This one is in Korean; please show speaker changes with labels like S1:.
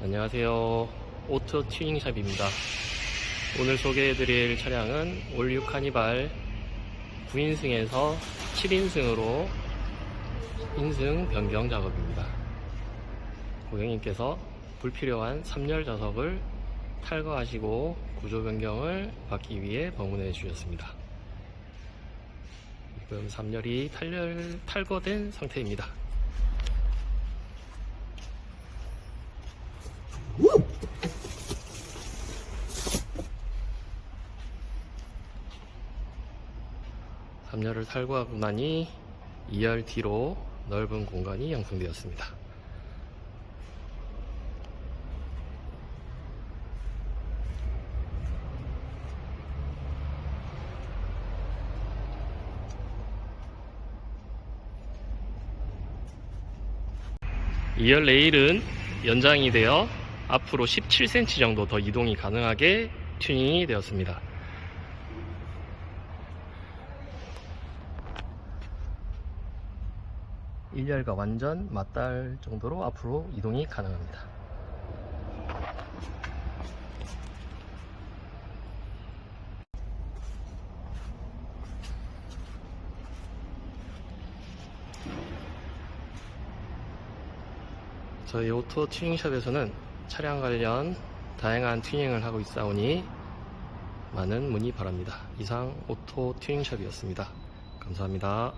S1: 안녕하세요. 오토 튜닝샵입니다. 오늘 소개해드릴 차량은 올류 카니발 9인승에서 7인승으로 인승 변경 작업입니다. 고객님께서 불필요한 3열 좌석을 탈거하시고 구조 변경을 받기 위해 방문해 주셨습니다. 지금 3열이 탈열, 탈거된 상태입니다. 삼열을 탈거하고 나니 2열 뒤로 넓은 공간이 형성되었습니다. 이열 레일은 연장이 되어 앞으로 17cm 정도 더 이동이 가능하게 튜닝이 되었습니다. 1열과 완전 맞닿을 정도로 앞으로 이동이 가능합니다. 저희 오토 튜닝샵에서는 차량 관련 다양한 튜닝을 하고 있사오니 많은 문의 바랍니다. 이상 오토 튜닝샵이었습니다. 감사합니다.